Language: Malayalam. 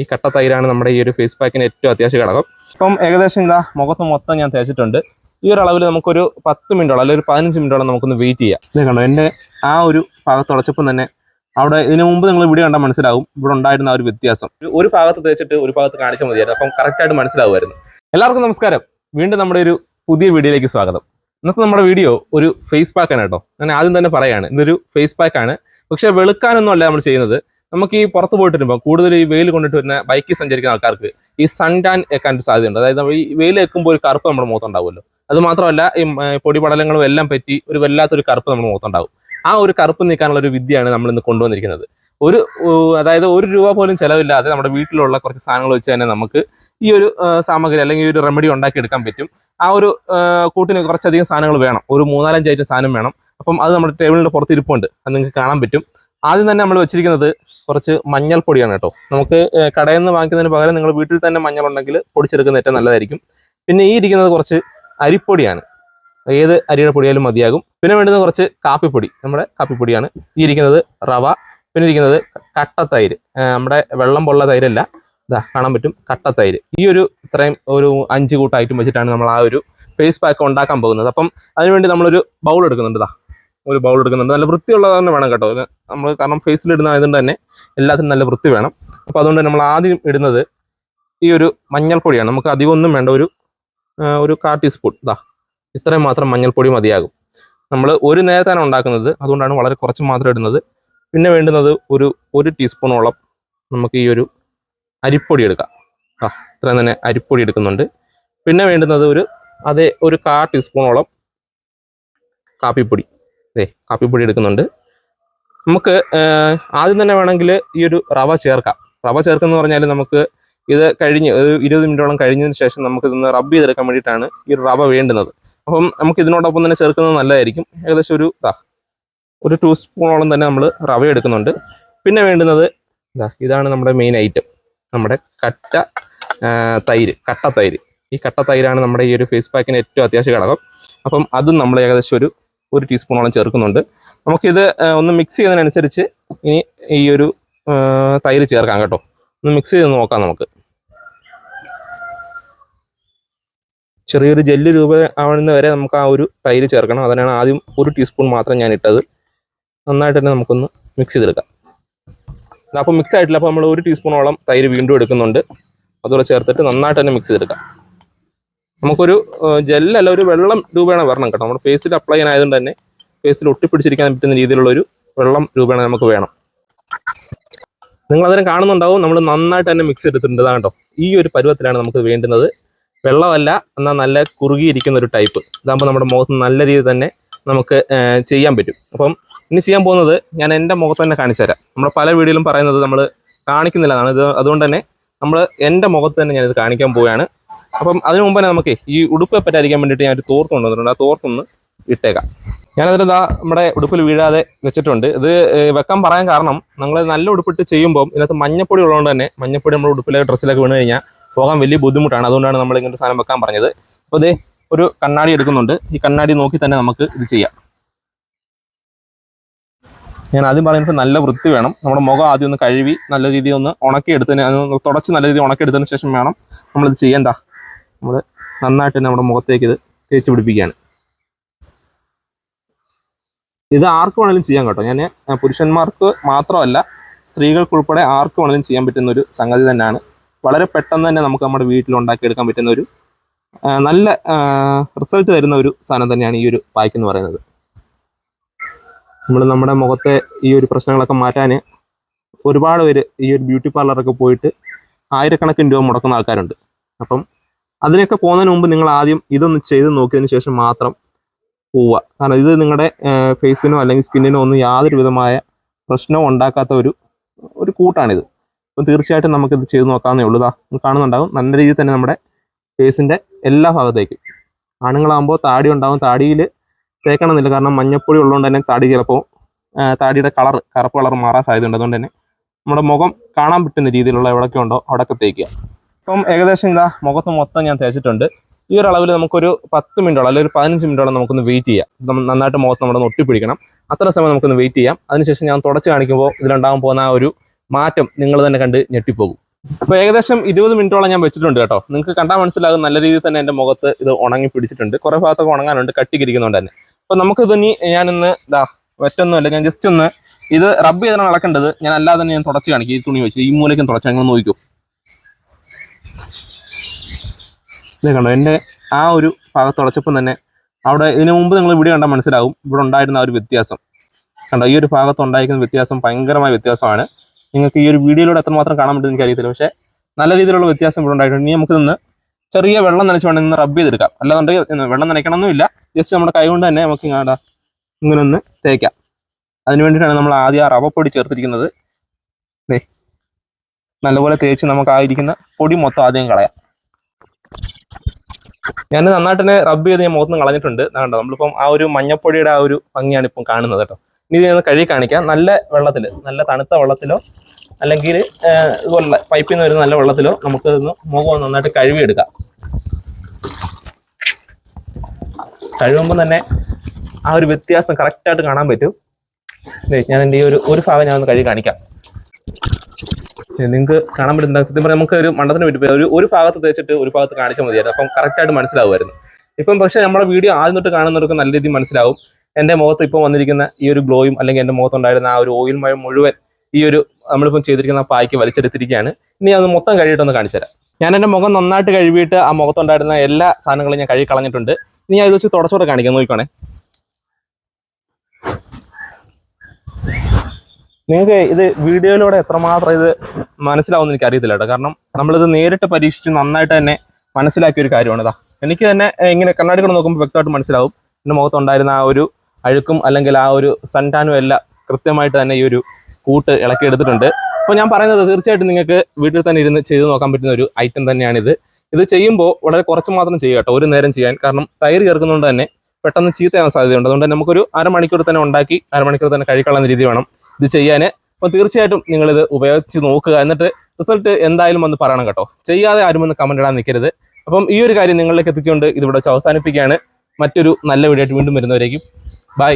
ഈ കട്ട തൈരാണ് നമ്മുടെ ഈ ഒരു ഫേസ് പാക്കിന് ഏറ്റവും അത്യാവശ്യ ഘടകം. ഇപ്പം ഏകദേശം ഇതാ മുഖത്ത് മൊത്തം ഞാൻ തേച്ചിട്ടുണ്ട്. ഈ ഒരു അളവിൽ നമുക്കൊരു പത്ത് മിനിറ്റോളം അല്ലെങ്കിൽ ഒരു പതിനഞ്ച് മിനിറ്റോളം നമുക്കൊന്ന് വെയിറ്റ് ചെയ്യാം. ഇത് കണ്ടോ എന്റെ ആ ഒരു ഭാഗത്ത് ഉടച്ചപ്പം തന്നെ അവിടെ ഇതിനു മുമ്പ് നിങ്ങൾ വീഡിയോ കണ്ടാൽ മനസ്സിലാവും ഇവിടെ ഉണ്ടായിരുന്ന ആ ഒരു വ്യത്യാസം. ഒരു- ഭാഗത്ത് തേച്ചിട്ട് ഒരു ഭാഗത്ത് കാണിച്ചാൽ മതിയായിരുന്നു അപ്പം കറക്റ്റായിട്ട് മനസ്സിലാവുമായിരുന്നു. എല്ലാവർക്കും നമസ്കാരം. വീണ്ടും നമ്മുടെ ഒരു പുതിയ വീഡിയോയിലേക്ക് സ്വാഗതം. ഇന്നത്തെ നമ്മുടെ വീഡിയോ ഒരു ഫേസ് പാക്കാണ് കേട്ടോ. ഞാൻ ആദ്യം തന്നെ പറയാണ് ഇതൊരു ഫേസ് പാക്കാണ് പക്ഷെ വെളുക്കാനൊന്നും അല്ല നമ്മൾ ചെയ്യുന്നത്. നമുക്ക് ഈ പുറത്ത് പോയിട്ട് വരുമ്പോൾ കൂടുതൽ ഈ വെയിൽ കൊണ്ടിട്ട് വരുന്ന ബൈക്കിൽ സഞ്ചരിക്കുന്ന ആൾക്കാർക്ക് ഈ സൺ ടാൻ ഏക്കാൻ ഒരു സാധ്യതയുണ്ട്. അതായത് ഈ വെയിൽ വെക്കുമ്പോൾ ഒരു കറുപ്പ് നമ്മുടെ മുഖത്തുണ്ടാവുമല്ലോ. അത് മാത്രമല്ല ഈ പൊടിപടലങ്ങളും എല്ലാം പറ്റി ഒരു വല്ലാത്തൊരു കറുപ്പ് നമ്മുടെ മുഖത്തുണ്ടാവും. ആ ഒരു കറുപ്പ് നീക്കാനുള്ള ഒരു വിദ്യയാണ് നമ്മൾ ഇന്ന് കൊണ്ടുവന്നിരിക്കുന്നത്. ഒരു അതായത് ഒരു രൂപ പോലും ചിലവില്ലാതെ നമ്മുടെ വീട്ടിലുള്ള കുറച്ച് സാധനങ്ങൾ വെച്ച് തന്നെ നമുക്ക് ഈ ഒരു സാമഗ്രി അല്ലെങ്കിൽ ഒരു റെമഡി ഉണ്ടാക്കി എടുക്കാൻ പറ്റും. ആ ഒരു കൂട്ടിന് കുറച്ചധികം സാധനങ്ങൾ വേണം. ഒരു മൂന്നാലഞ്ച് ഐറ്റം സാധനം വേണം. അപ്പം അത് നമ്മുടെ ടേബിളിന്റെ പുറത്ത് ഇരിപ്പുണ്ട്. അത് നിങ്ങൾക്ക് കാണാൻ പറ്റും. ആദ്യം തന്നെ നമ്മൾ വെച്ചിരിക്കുന്നത് കുറച്ച് മഞ്ഞൾപ്പൊടിയാണ് കേട്ടോ. നമുക്ക് കടയിൽ നിന്ന് വാങ്ങിക്കുന്നതിന് പകരം നിങ്ങൾ വീട്ടിൽ തന്നെ മഞ്ഞൾ ഉണ്ടെങ്കിൽ പൊടിച്ചെടുക്കുന്ന ഏറ്റവും നല്ലതായിരിക്കും. പിന്നെ ഈ ഇരിക്കുന്നത് കുറച്ച് അരിപ്പൊടിയാണ്. ഏത് അരിയുടെ പൊടിയാലും മതിയാകും. പിന്നെ വേണ്ടുന്നത് കുറച്ച് കാപ്പിപ്പൊടി. നമ്മുടെ കാപ്പിപ്പൊടിയാണ്. ഈ ഇരിക്കുന്നത് റവ പിന്നെ ഇരിക്കുന്നത് കട്ടത്തൈര്. നമ്മുടെ വെള്ളം പൊള്ള തൈരല്ല. ഇതാ കാണാൻ പറ്റും കട്ടത്തൈര്. ഈ ഒരു ഇത്രയും ഒരു അഞ്ച് കൂട്ടായിട്ടും വെച്ചിട്ടാണ് നമ്മൾ ആ ഒരു ഫേസ് പാക്ക് ഉണ്ടാക്കാൻ പോകുന്നത്. അപ്പം അതിനുവേണ്ടി നമ്മളൊരു ബൗൾ എടുക്കുന്നുണ്ട് ഇതാ ഒരു ബൗൾ എടുക്കുന്നുണ്ട്. നല്ല വൃത്തിയുള്ളത് തന്നെ വേണം കേട്ടോ. നമ്മൾ കാരണം ഫേസിൽ ഇടുന്ന ആയതുകൊണ്ട് തന്നെ എല്ലാത്തിനും നല്ല വൃത്തി വേണം. അപ്പോൾ അതുകൊണ്ട് നമ്മൾ ആദ്യം ഇടുന്നത് ഈ ഒരു മഞ്ഞൾപ്പൊടിയാണ്. നമുക്ക് അധികം ഒന്നും വേണ്ട. ഒരു ഒരു കാ ടീസ്പൂൺ ഇതാ ഇത്രയും മാത്രം മഞ്ഞൾപ്പൊടി മതിയാകും. നമ്മൾ ഒരു നേരത്താണ് ഉണ്ടാക്കുന്നത്. അതുകൊണ്ടാണ് വളരെ കുറച്ച് മാത്രം ഇടുന്നത്. പിന്നെ വേണ്ടുന്നത് ഒരു ഒരു ടീസ്പൂണോളം നമുക്ക് ഈ ഒരു അരിപ്പൊടി എടുക്കാം. ആ ഇത്രയും തന്നെ അരിപ്പൊടി എടുക്കുന്നുണ്ട്. പിന്നെ വേണ്ടുന്നത് ഒരു അതേ ഒരു കാ ടീസ്പൂണോളം കാപ്പിപ്പൊടി. അതെ കാപ്പിപ്പൊടി എടുക്കുന്നുണ്ട്. നമുക്ക് ആദ്യം തന്നെ വേണമെങ്കിൽ ഈ ഒരു റവ ചേർക്കാം. റവ ചേർക്കുന്ന പറഞ്ഞാൽ നമുക്ക് ഇത് കഴിഞ്ഞ് ഒരു ഇരുപത് മിനിറ്റോളം കഴിഞ്ഞതിന് ശേഷം നമുക്ക് ഇതൊന്ന് റബ്ബ് ചെയ്തെടുക്കാൻ വേണ്ടിയിട്ടാണ് ഈ ഒരു റവ വേണ്ടുന്നത്. അപ്പം നമുക്ക് ഇതിനോടൊപ്പം തന്നെ ചേർക്കുന്നത് നല്ലതായിരിക്കും. ഏകദേശം ഒരു ഇതാ ഒരു ടൂ സ്പൂണോളം തന്നെ നമ്മൾ റവ എടുക്കുന്നുണ്ട്. പിന്നെ വേണ്ടുന്നത് ഇതാ ഇതാണ് നമ്മുടെ മെയിൻ ഐറ്റം. നമ്മുടെ കട്ട തൈര് കട്ട തൈര്. ഈ കട്ട തൈരാണ് നമ്മുടെ ഈ ഒരു ഫേസ് പാക്കിന് ഏറ്റവും അത്യാവശ്യ ഘടകം. അപ്പം അതും നമ്മൾ ഏകദേശം ഒരു ഒരു ടീസ്പൂണോളം ചേർക്കുന്നുണ്ട്. നമുക്കിത് ഒന്ന് മിക്സ് ചെയ്യുന്നതിനനുസരിച്ച് ഇനി ഈ ഒരു തൈര് ചേർക്കാം കേട്ടോ. ഒന്ന് മിക്സ് ചെയ്ത് നോക്കാം നമുക്ക്. ചെറിയൊരു ജെല്ല് രൂപ ആവുന്ന വരെ നമുക്ക് ആ ഒരു തൈര് ചേർക്കണം. അതിനാണ് ആദ്യം ഒരു ടീസ്പൂൺ മാത്രം ഞാൻ ഇട്ടത്. നന്നായിട്ട് തന്നെ നമുക്കൊന്ന് മിക്സ് ചെയ്തെടുക്കാം. അപ്പോൾ മിക്സ് ആയിട്ടില്ല. അപ്പോൾ നമ്മൾ ഒരു ടീസ്പൂണോളം തൈര് വീണ്ടും എടുക്കുന്നുണ്ട്. അതുപോലെ ചേർത്തിട്ട് നന്നായിട്ട് തന്നെ മിക്സ് ചെയ്തെടുക്കാം. നമുക്കൊരു ജെല്ലല്ല ഒരു വെള്ളം രൂപേണ വരണം കേട്ടോ. നമ്മുടെ ഫേസിൽ അപ്ലൈ ചെയ്യാനായതുകൊണ്ട് തന്നെ ഫേസിൽ ഒട്ടിപ്പിടിച്ചിരിക്കാൻ പറ്റുന്ന രീതിയിലുള്ള ഒരു വെള്ളം രൂപേണ നമുക്ക് വേണം. നിങ്ങൾ അതിനെ കാണുന്നുണ്ടാവും. നമ്മൾ നന്നായിട്ട് തന്നെ മിക്സ് എടുത്തിട്ടുണ്ട് കേട്ടോ ഈ ഒരു പരുവത്തിലാണ് നമുക്ക് വേണ്ടുന്നത്. വെള്ളമല്ല എന്നാൽ നല്ല കുറുകിയിരിക്കുന്ന ഒരു ടൈപ്പ് ഇതാകുമ്പോൾ നമ്മുടെ മുഖത്ത് നല്ല രീതിയിൽ തന്നെ നമുക്ക് ചെയ്യാൻ പറ്റും. അപ്പം ഇനി ചെയ്യാൻ പോകുന്നത് ഞാൻ എന്റെ മുഖത്ത് തന്നെ കാണിച്ചു തരാം. നമ്മുടെ പല വീഡിയോയിലും പറയുന്നത് നമ്മൾ കാണിക്കുന്നില്ല ഇത് അതുകൊണ്ട് തന്നെ നമ്മൾ എന്റെ മുഖത്ത് തന്നെ ഞാനിത് കാണിക്കാൻ പോവുകയാണ്. അപ്പം അതിനു മുമ്പ് തന്നെ നമുക്ക് ഈ ഉടുപ്പ് പറ്റാതിരിക്കാൻ വേണ്ടിയിട്ട് ഞാൻ ഒരു തോർത്ത് കൊണ്ടുവന്നിട്ടുണ്ട്. ആ തോർത്തൊന്ന് ഇട്ടേക്കാം. ഞാനതിന് ഇതാ നമ്മുടെ ഉടുപ്പിൽ വീഴാതെ വെച്ചിട്ടുണ്ട്. ഇത് വെക്കാൻ പറയാൻ കാരണം നമ്മൾ നല്ല ഉടുപ്പിട്ട് ചെയ്യുമ്പോൾ ഇതിനകത്ത് മഞ്ഞപ്പൊടി ഉള്ളതുകൊണ്ട് തന്നെ മഞ്ഞപ്പൊടി നമ്മുടെ ഉടുപ്പിലെ ഡ്രസ്സിലൊക്കെ വീണ് കഴിഞ്ഞാൽ പോകാൻ വലിയ ബുദ്ധിമുട്ടാണ്. അതുകൊണ്ടാണ് നമ്മൾ ഇങ്ങനത്തെ സാധനം വെക്കാൻ പറഞ്ഞത്. അപ്പോൾ ഇതേ ഒരു കണ്ണാടി എടുക്കുന്നുണ്ട്. ഈ കണ്ണാടി നോക്കി തന്നെ നമുക്ക് ഇത് ചെയ്യാം. ഞാൻ ആദ്യം പറയുന്നത് നല്ല വൃത്തി വേണം. നമ്മുടെ മുഖം ആദ്യം ഒന്ന് കഴുകി നല്ല രീതിയിൽ ഒന്ന് ഉണക്കിയെടുത്തതിന് തുടച്ച് നല്ല രീതിയിൽ ഉണക്കിയെടുത്തതിന് ശേഷം വേണം നമ്മളിത് എന്താ നമ്മൾ നന്നായിട്ട് നമ്മുടെ മുഖത്തേക്ക് ഇത് തേച്ച് പിടിപ്പിക്കുകയാണ്. ഇത് ആർക്ക് വേണമെങ്കിലും ചെയ്യാം കേട്ടോ. ഞാൻ പുരുഷന്മാർക്ക് മാത്രമല്ല സ്ത്രീകൾക്കുൾപ്പെടെ ആർക്ക് വേണമെങ്കിലും ചെയ്യാൻ പറ്റുന്ന ഒരു സംഗതി തന്നെയാണ്. വളരെ പെട്ടെന്ന് തന്നെ നമുക്ക് നമ്മുടെ വീട്ടിൽ ഉണ്ടാക്കിയെടുക്കാൻ പറ്റുന്ന ഒരു നല്ല റിസൾട്ട് തരുന്ന ഒരു സാധനം തന്നെയാണ് ഈ ഒരു പായ്ക്ക് എന്ന് പറയുന്നത്. നമ്മൾ നമ്മുടെ മുഖത്തെ ഈ ഒരു പ്രശ്നങ്ങളൊക്കെ മാറ്റാൻ ഒരുപാട് പേര് ഈ ഒരു ബ്യൂട്ടി പാർലറൊക്കെ പോയിട്ട് ആയിരക്കണക്കിന് രൂപ മുടക്കുന്ന ആൾക്കാരുണ്ട്. അപ്പം അതിനൊക്കെ പോകുന്നതിന് മുമ്പ് നിങ്ങൾ ആദ്യം ഇതൊന്ന് ചെയ്ത് നോക്കിയതിന് ശേഷം മാത്രം പോവുക. കാരണം ഇത് നിങ്ങളുടെ ഫേസിനോ അല്ലെങ്കിൽ സ്കിന്നിനോ ഒന്നും യാതൊരു വിധമായ പ്രശ്നവും ഉണ്ടാക്കാത്ത ഒരു ഒരു കൂട്ടാണിത്. അപ്പം തീർച്ചയായിട്ടും നമുക്കിത് ചെയ്ത് നോക്കാവുന്നേ ഉള്ളൂ. ഇതാ നിങ്ങൾ കാണുന്നുണ്ടാവും. നല്ല രീതിയിൽ തന്നെ നമ്മുടെ ഫേസിന്റെ എല്ലാ ഭാഗത്തേക്കും. ആണുങ്ങളാകുമ്പോൾ താടി ഉണ്ടാകും താടിയിൽ തേക്കണമെന്നില്ല. കാരണം മഞ്ഞപ്പൊടി ഉള്ളതുകൊണ്ട് തന്നെ താടി ചിലപ്പോൾ താടിയുടെ കളർ കറുപ്പ് കളർ മാറാൻ സാധ്യതയുണ്ട്. അതുകൊണ്ട് തന്നെ നമ്മുടെ മുഖം കാണാൻ പറ്റുന്ന രീതിയിലുള്ള എവിടെയൊക്കെ ഉണ്ടോ അവിടെയൊക്കെ തേക്കുക. ഇപ്പം ഏകദേശം ഇതാ മുഖത്ത് മൊത്തം ഞാൻ തേച്ചിട്ടുണ്ട്. ഈ ഒരു അളവിൽ നമുക്കൊരു പത്ത് മിനിറ്റോളം അല്ലെങ്കിൽ ഒരു പതിനഞ്ച് മിനിറ്റോളം നമുക്കൊന്ന് വെയിറ്റ് ചെയ്യാം. നന്നായിട്ട് മുഖത്ത് നമ്മുടെ ഒട്ടിപ്പിടിക്കണം. അത്ര സമയം നമുക്കൊന്ന് വെയിറ്റ് ചെയ്യാം. അതിനുശേഷം ഞാൻ തുടച്ച് കാണിക്കുമ്പോൾ ഇതിലുണ്ടാകാൻ പോകുന്ന ആ ഒരു മാറ്റം നിങ്ങൾ തന്നെ കണ്ട് ഞെട്ടിപ്പോകും. അപ്പോൾ ഏകദേശം ഇരുപത് മിനിറ്റോളം ഞാൻ വെച്ചിട്ടുണ്ട് കേട്ടോ. നിങ്ങൾക്ക് കണ്ടാൽ മനസ്സിലാകും നല്ല രീതിയിൽ തന്നെ എന്റെ മുഖത്ത് ഇത് ഉണങ്ങി പിടിച്ചിട്ടുണ്ട്. കുറേ ഭാഗത്തൊക്കെ ഉണങ്ങാനുണ്ട് കട്ടിക്കിരിക്കുന്നുണ്ട് തന്നെ. അപ്പോൾ നമുക്കിത് ഇനി ഞാനിന്ന് ഇതാ ഒറ്റൊന്നുമല്ല ഞാൻ ജസ്റ്റ് ഒന്ന് ഇത് റബ്ബ് ചെയ്താണ് അളക്കേണ്ടത്. ഞാൻ അല്ലാതെ തന്നെ ഞാൻ തുടച്ച് കാണിക്കും. ഈ തുണി വെച്ച് ഈ മൂലയ്ക്കും തുടച്ച് ഞങ്ങൾ നോക്കൂ ഇത് കണ്ടോ? എന്റെ ആ ഒരു ഭാഗത്ത് തുടച്ചപ്പം തന്നെ അവിടെ ഇതിനു മുമ്പ് നിങ്ങൾ ഇവിടെ കണ്ടാൽ മനസ്സിലാവും ഇവിടെ ഉണ്ടായിരുന്ന ആ ഒരു വ്യത്യാസം. കണ്ടോ? ഈ ഒരു ഭാഗത്ത് ഉണ്ടായിരിക്കുന്ന വ്യത്യാസം ഭയങ്കരമായ വ്യത്യാസമാണ്. നിങ്ങൾക്ക് ഈ ഒരു വീഡിയോയിലൂടെ എത്രമാത്രം കാണാൻ പറ്റുമെന്ന് എനിക്ക് അറിയത്തില്ല പക്ഷേ നല്ല രീതിയിലുള്ള വ്യത്യാസം ഇവിടെ ഉണ്ടായിട്ടുണ്ട്. ഇനി നമുക്ക് നിന്ന് ചെറിയ വെള്ളം നനച്ച് വേണം നിന്ന് റബ്ബ് ചെയ്തെടുക്കാം. ഇന്ന് വെള്ളം നനയ്ക്കണമെന്നില്ല ജസ്റ്റ് നമ്മുടെ കൈ കൊണ്ട് തന്നെ നമുക്ക് ഇങ്ങാടാ ഇങ്ങനെ ഒന്ന് തേക്കാം. അതിന് വേണ്ടിയിട്ടാണ് നമ്മൾ ആദ്യം ആ റവപ്പൊടി ചേർത്തിരിക്കുന്നത്. നല്ലപോലെ തേച്ച് നമുക്ക് ആയിരിക്കുന്ന പൊടി മൊത്തം ആദ്യം കളയാം. ഞാൻ നന്നായിട്ട് തന്നെ റബ്ബ് ചെയ്ത് ഞാൻ മുഖത്ത് കളഞ്ഞിട്ടുണ്ട്. കണ്ടോ നമ്മളിപ്പം ആ ഒരു മഞ്ഞപ്പൊടിയുടെ ആ ഒരു ഭംഗിയാണ് ഇപ്പം കാണുന്നത് കേട്ടോ. ഇനി ഇത് കഴുകി കാണിക്കാം. നല്ല വെള്ളത്തിൽ നല്ല തണുത്ത വെള്ളത്തിലോ അല്ലെങ്കിൽ ഇതുപോലെ പൈപ്പിൽ നിന്ന് വരുന്ന നല്ല വെള്ളത്തിലോ നമുക്ക് മുഖം നന്നായിട്ട് കഴുകിയെടുക്കാം. കഴുകുമ്പോൾ തന്നെ ആ ഒരു വ്യത്യാസം കറക്റ്റായിട്ട് കാണാൻ പറ്റും. ഞാൻ എന്റെ ഈ ഒരു ഒരു ഭാഗം ഞാൻ ഒന്ന് കഴുകി കാണിക്കാം. നിങ്ങൾക്ക് കാണാൻ പറ്റുന്ന സത്യം പറഞ്ഞാൽ നമുക്ക് ഒരു മണ്ഡലത്തിന് പറ്റി ഒരു ഒരു ഭാഗത്ത് തേച്ചിട്ട് ഒരു ഭാഗത്ത് കാണിച്ചാൽ മതിയായിരുന്നു അപ്പം കറക്റ്റായിട്ട് മനസ്സിലാവുമായിരുന്നു. ഇപ്പം പക്ഷേ നമ്മുടെ വീഡിയോ ആദ്യം തൊട്ട് കാണുന്നവർക്ക് നല്ല രീതിയിൽ മനസ്സിലാവും. എന്റെ മുഖത്ത് ഇപ്പം വന്നിരിക്കുന്ന ഈ ഒരു ഗ്ലോയും അല്ലെങ്കിൽ എന്റെ മുഖത്തുണ്ടായിരുന്ന ആ ഒരു ഓയിൽ മയം മുഴുവൻ ഈ ഒരു നമ്മളിപ്പം ചെയ്തിരിക്കുന്ന പായ്ക്ക് വലിച്ചെടുത്തിരിക്കുകയാണ്. ഇനി അത് മൊത്തം കഴുകിയിട്ടൊന്ന് കാണിച്ചു തരാം ഞാൻ എന്റെ മുഖം നന്നായിട്ട് കഴുകിയിട്ട് ആ മുഖത്തുണ്ടായിരുന്ന എല്ലാ സാധനങ്ങളും ഞാൻ കഴുകി കളഞ്ഞിട്ടുണ്ട്. ഇനി ഇത് വെച്ച് തുടച്ചോടെ കാണിക്കാം നോക്കിക്കോണേ. നിങ്ങൾക്ക് ഇത് വീഡിയോയിലൂടെ എത്രമാത്രം ഇത് മനസ്സിലാവുമെന്ന് എനിക്ക് അറിയത്തില്ല കേട്ടോ. കാരണം നമ്മളിത് നേരിട്ട് പരീക്ഷിച്ച് നന്നായിട്ട് തന്നെ മനസ്സിലാക്കിയ ഒരു കാര്യമാണ് ഇതാ. എനിക്ക് തന്നെ ഇങ്ങനെ കണ്ണാടി കൊണ്ട് നോക്കുമ്പോൾ വ്യക്തമായിട്ട് മനസ്സിലാവും. എന്റെ മുഖത്തുണ്ടായിരുന്ന ആ ഒരു അഴുക്കും അല്ലെങ്കിൽ ആ ഒരു സൺടാനും എല്ലാം കൃത്യമായിട്ട് തന്നെ ഈ ഒരു കൂട്ട് ഇളക്കി എടുത്തിട്ടുണ്ട്. അപ്പോൾ ഞാൻ പറയുന്നത് തീർച്ചയായിട്ടും നിങ്ങൾക്ക് വീട്ടിൽ തന്നെ ഇരുന്ന് ചെയ്ത് നോക്കാൻ പറ്റുന്ന ഒരു ഐറ്റം തന്നെയാണിത്. ഇത് ചെയ്യുമ്പോൾ വളരെ കുറച്ച് മാത്രം ചെയ്യുക കേട്ടോ ഒരു നേരം ചെയ്യാൻ. കാരണം തൈര് ചേർക്കുന്നതുകൊണ്ട് തന്നെ പെട്ടെന്ന് ചീത്തയാവാൻ സാധ്യതയുണ്ട്. അതുകൊണ്ട് നമുക്കൊരു അരമണിക്കൂർ തന്നെ ഉണ്ടാക്കി അരമണിക്കൂർ തന്നെ കഴിക്കാനുള്ള രീതി വേണം. ഇത് ചെയ്യാൻ അപ്പോൾ തീർച്ചയായിട്ടും നിങ്ങളിത് ഉപയോഗിച്ച് നോക്കുക. എന്നിട്ട് റിസൾട്ട് എന്തായാലും ഒന്ന് പറയണം കേട്ടോ. ചെയ്യാതെ ആരും ഒന്ന് കമന്റ് ഇടാൻ നിൽക്കരുത്. അപ്പം ഈ ഒരു കാര്യം നിങ്ങളിലേക്ക് എത്തിച്ചുകൊണ്ട് ഇതിവിടെ അവസാനിപ്പിക്കുകയാണ്. മറ്റൊരു നല്ല വീഡിയോ ആയിട്ട് വീണ്ടും വരുന്നവരേക്കും. ബൈ